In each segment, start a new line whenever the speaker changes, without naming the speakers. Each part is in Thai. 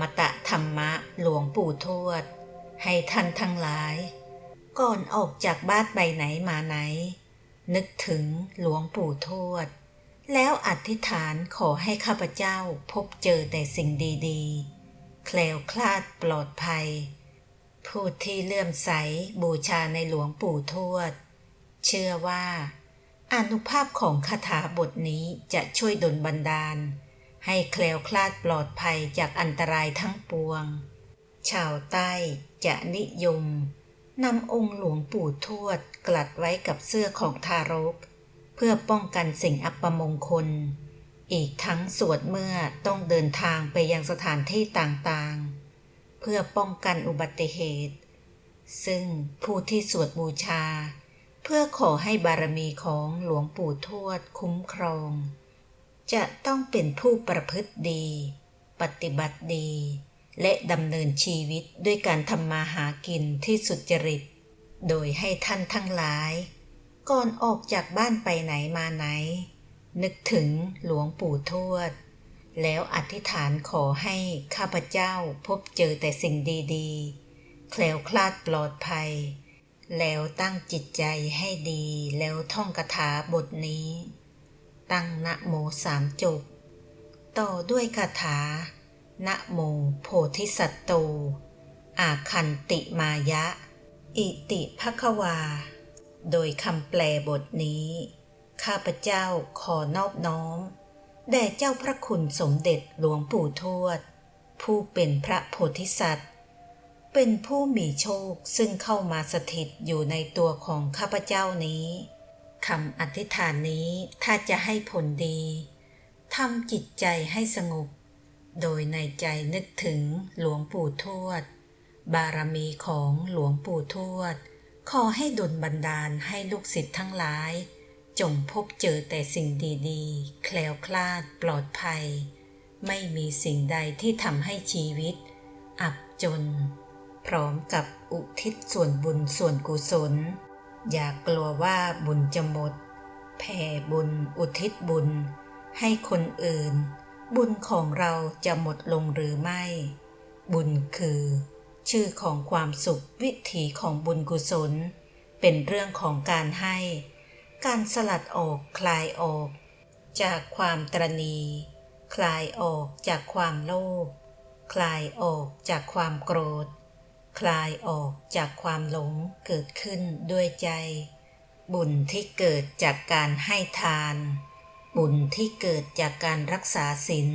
มตะธรรมะหลวงปู่ทวด ให้ท่านทั้งหลาย ก่อนออกจากบ้านไปไหนมาไหน นึกถึงหลวงปู่ทวด แล้วอธิษฐานขอให้ข้าพเจ้าพบเจอแต่สิ่งดีๆ แคล้วคลาดปลอดภัย ผู้ที่เลื่อมใสบูชาในหลวงปู่ทวด เชื่อว่า อนุภาพของคาถาบทนี้จะช่วยดลบันดาล ให้แคล้วคลาดปลอดภัยจากอันตรายทั้งปวง ชาวใต้จะนิยมนำองค์หลวงปู่ทวดกลัดไว้กับเสื้อของทารก เพื่อป้องกันสิ่งอัปมงคล อีกทั้งสวดเมื่อต้องเดินทางไปยังสถานที่ต่างๆ เพื่อป้องกันอุบัติเหตุ ซึ่งผู้ที่สวดบูชา เพื่อขอให้บารมีของหลวงปู่ทวดคุ้มครอง จะต้องเป็นผู้ประพฤติดี ปฏิบัติดี และดำเนินชีวิตด้วยการทำมาหากินที่สุจริต โดยให้ท่านทั้งหลาย ก่อนออกจากบ้านไปไหนมาไหน นึกถึงหลวงปู่ทวด แล้วอธิษฐานขอให้ข้าพเจ้าพบเจอแต่สิ่งดีๆ แคล้วคลาดปลอดภัย แล้วตั้งจิตใจให้ดีแล้วท่องคาถาบทนี้ ตั้งนะโมสามจบ ต่อด้วยคาถา นะโมโพธิสัตโต อาคันติมายะ อิติภควา โดยคำแปลบทนี้ ข้าพเจ้าขอนอบน้อม แด่เจ้าพระคุณสมเด็จหลวงปู่ทวด ผู้เป็นพระโพธิสัตว์ เป็นผู้มีโชคซึ่งเข้ามาสถิตอยู่ในตัวของข้าพเจ้านี้ คำอธิษฐานนี้ถ้าจะให้ผลดีทำจิตใจให้สงบ โดยในใจนึกถึงหลวงปู่ทวด บารมีของหลวงปู่ทวด ขอให้ดลบันดาลให้ลูกศิษย์ทั้งหลาย จงพบเจอแต่สิ่งดีๆ แคล้วคลาดปลอดภัย ไม่มีสิ่งใดที่ทำให้ชีวิต อับจน พร้อมกับอุทิศส่วนบุญส่วนกุศล อย่ากลัวว่าบุญจะหมด แผ่บุญอุทิศบุญ ให้คนอื่น บุญของเราจะหมดลงหรือไม่ บุญคือ ชื่อของความสุขวิถีของบุญกุศล เป็นเรื่องของการให้ การสลัดออกคลายออก จากความตรณี คลายออกจากความโลภคลายออกจากความโกรธ คลายออกจากความหลงเกิดขึ้นด้วยใจ บุญที่เกิดจากการให้ทาน บุญที่เกิดจากการรักษาศีล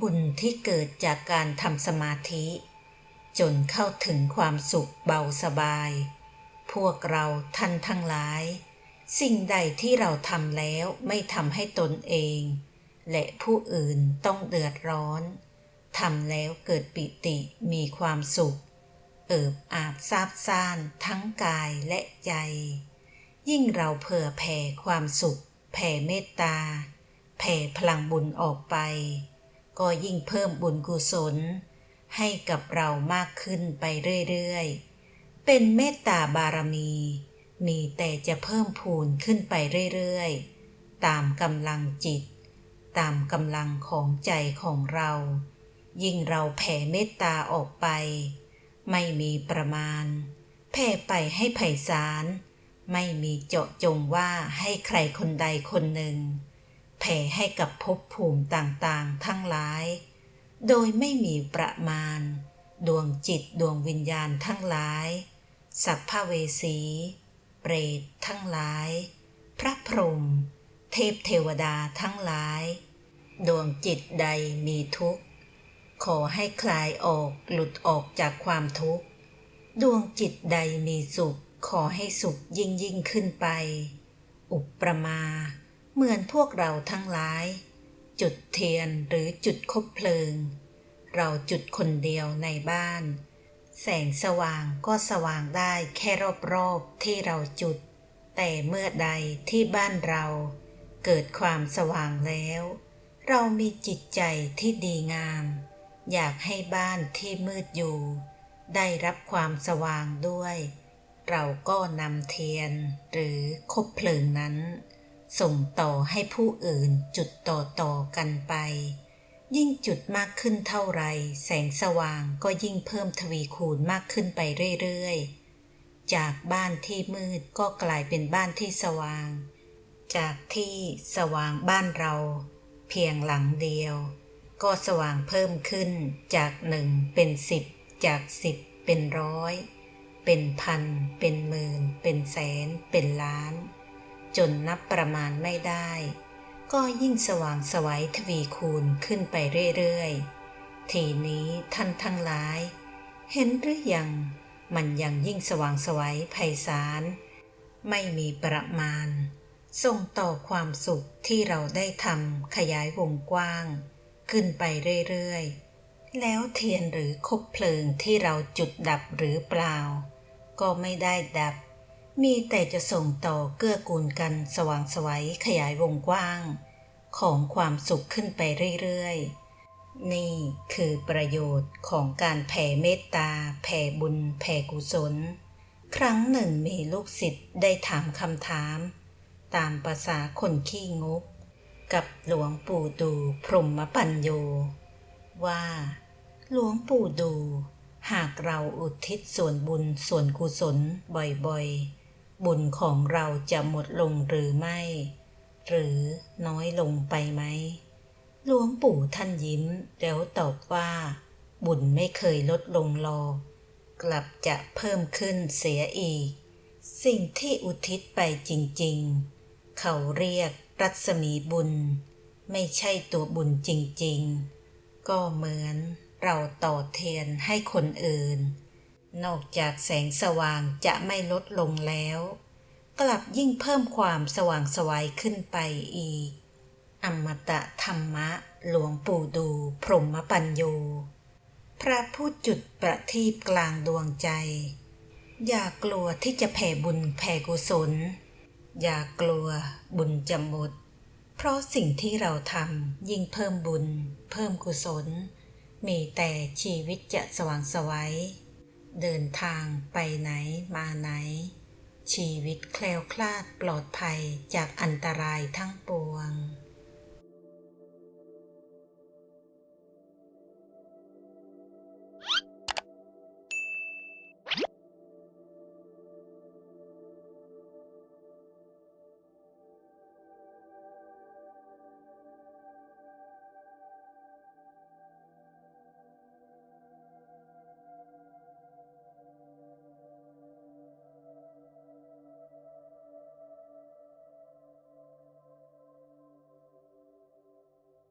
บุญที่เกิดจากการทำสมาธิ จนเข้าถึงความสุขเบาสบาย พวกเราท่านทั้งหลาย สิ่งใดที่เราทำแล้วไม่ทำให้ตนเอง และผู้อื่นต้องเดือดร้อนทำแล้วเกิดปิติมีความสุข เอิบอาบซาบซ่านทั้งกายและใจ ยิ่งเราเผื่อแผ่ความสุข แผ่เมตตา แผ่พลังบุญออกไป ก็ยิ่งเพิ่มบุญกุศล ให้กับเรามากขึ้นไปเรื่อยๆ เป็นเมตตาบารมี มีแต่จะเพิ่มพูนขึ้นไปเรื่อยๆ ตามกำลังจิต ตามกำลังของใจของเรา ยิ่งเราแผ่เมตตาออกไป ไม่มีประมาณแผ่ไปให้ไพศาลไม่มีเจาะจงว่าให้ใครคนใดคนหนึ่ง แผ่ให้กับภพภูมิต่างๆทั้งหลาย โดยไม่มีประมาณ ดวงจิตดวงวิญญาณทั้งหลาย สัพพเวสี เปรตทั้งหลาย พระพรหมเทพเทวดาทั้งหลาย ดวงจิตใดมีทุกข์ ขอให้คลายออกหลุดออกจากความทุกข์ ดวงจิตใดมีสุข ขอให้สุขยิ่งยิ่งขึ้นไป อุปประมา เหมือนพวกเราทั้งหลาย จุดเทียนหรือจุดคบเพลิง เราจุดคนเดียวในบ้าน แสงสว่างก็สว่างได้แค่รอบๆที่เราจุด แต่เมื่อใดที่บ้านเรา เกิดความสว่างแล้ว เรามีจิตใจที่ดีงาม อยากให้บ้านที่มืดอยู่ ได้รับความสว่างด้วย เราก็นำเทียนหรือคบเพลิงนั้น ส่งต่อให้ผู้อื่นจุดต่อต่อกันไป ยิ่งจุดมากขึ้นเท่าไร แสงสว่างก็ยิ่งเพิ่มทวีคูณมากขึ้นไปเรื่อยๆ จากบ้านที่มืดก็กลายเป็นบ้านที่สว่าง จากที่สว่างบ้านเรา เพียงหลังเดียว ก็สว่างเพิ่มขึ้นจากหนึ่งเป็นสิบจากสิบเป็นร้อย เป็นพัน เป็นหมื่น เป็นแสน เป็นล้าน จนนับประมาณไม่ได้ ก็ยิ่งสว่างสวัยทวีคูณขึ้นไปเรื่อยๆ ทีนี้ท่านทั้งหลาย เห็นหรือยังมันยังยิ่งสว่างสวัยไพศาลไม่มีประมาณ ส่งต่อความสุขที่เราได้ทำขยายวงกว้าง ขึ้นไปเรื่อยๆ แล้วเทียนหรือคบเพลิงที่เราจุดดับหรือเปล่า ก็ไม่ได้ดับ มีแต่จะส่งต่อเกื้อกูลกันสว่างสวัยขยายวงกว้าง ของความสุขขึ้นไปเรื่อยๆนี่คือประโยชน์ของการแผ่เมตตา แผ่บุญ แผ่กุศล ครั้งหนึ่งมีลูกศิษย์ได้ถามคำถาม ตามภาษาคนขี้งก กับหลวงปู่ดูพรหมปัญโย ว่า หลวงปู่ดู หากเราอุทิศส่วนบุญส่วนกุศลบ่อยๆ บุญของเราจะหมดลงหรือไม่ หรือน้อยลงไปไหมหลวงปู่ท่านยิ้มแล้วตอบว่า บุญไม่เคยลดลงหรอกกลับจะเพิ่มขึ้นเสียอีก สิ่งที่อุทิศไปจริง ๆ เขาเรียก รัศมีบุญ ไม่ใช่ตัวบุญจริง ๆ ก็เหมือนเราต่อเทียนให้คนอื่น นอกจากแสงสว่างจะไม่ลดลงแล้ว กลับยิ่งเพิ่มความสว่างสวัยขึ้นไปอีก อมตะธรรมะหลวงปู่ดูพรหมปัญโย พระผู้จุดประทีปกลางดวงใจ อย่ากลัวที่จะแผ่บุญแผ่กุศล อย่ากลัว บุญจะหมด เพราะสิ่งที่เราทำยิ่งเพิ่มบุญ เพิ่มกุศล มีแต่ชีวิตจะสว่างไสวัยเดินทางไปไหนมาไหน ชีวิตแคล้วคลาดปลอดภัยจากอันตรายทั้งปวง